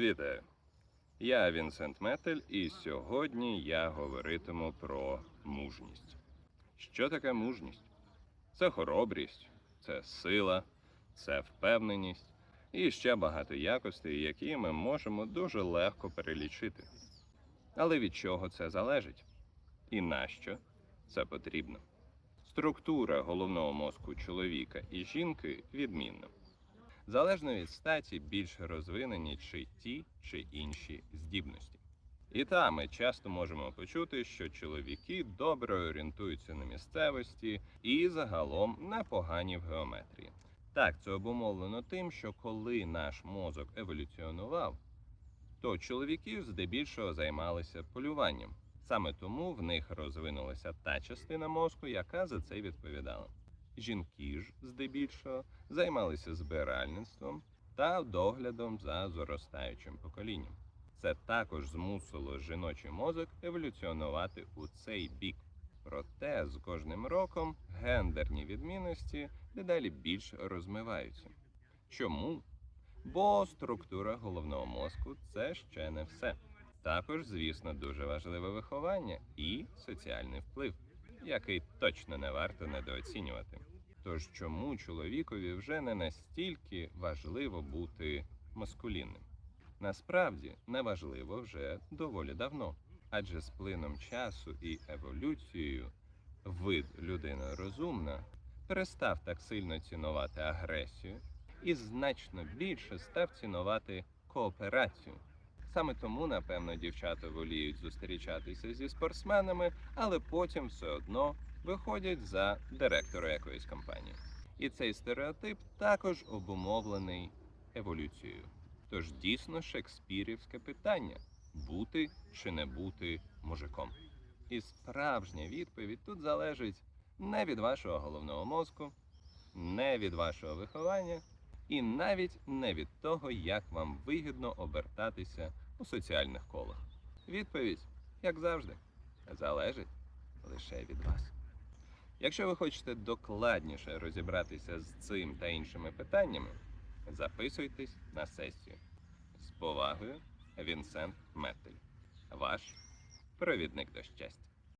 Вітаю! Я Вінсент Метель, і сьогодні я говоритиму про мужність. Що таке мужність? Це хоробрість, це сила, це впевненість і ще багато якостей, які ми можемо дуже легко перелічити. Але від чого це залежить? І нащо це потрібно? Структура головного мозку чоловіка і жінки відмінна. Залежно від статі, більш розвинені чи ті чи інші здібності. І та ми часто можемо почути, що чоловіки добре орієнтуються на місцевості і загалом непогані в геометрії. Так, це обумовлено тим, що коли наш мозок еволюціонував, то чоловіки здебільшого займалися полюванням. Саме тому в них розвинулася та частина мозку, яка за це відповідала. Жінки ж здебільшого займалися збиральництвом та доглядом за зростаючим поколінням. Це також змусило жіночий мозок еволюціонувати у цей бік. Проте з кожним роком гендерні відмінності дедалі більш розмиваються. Чому? Бо структура головного мозку це ще не все. Також, звісно, дуже важливе виховання і соціальний вплив, який точно не варто недооцінювати. Тож чому чоловікові вже не настільки важливо бути маскулінним? Насправді неважливо вже доволі давно, адже з плином часу і еволюцією вид людини розумна перестав так сильно цінувати агресію і значно більше став цінувати кооперацію. Саме тому, напевно, дівчата воліють зустрічатися зі спортсменами, але потім все одно виходять за директора якоїсь компанії. І цей стереотип також обумовлений еволюцією. Тож дійсно шекспірівське питання бути чи не бути мужиком. І справжня відповідь тут залежить не від вашого головного мозку, не від вашого виховання, і навіть не від того, як вам вигідно обертатися у соціальних колах. Відповідь, як завжди, залежить лише від вас. Якщо ви хочете докладніше розібратися з цим та іншими питаннями, записуйтесь на сесію. З повагою, Вінсент Метель, ваш провідник до щастя.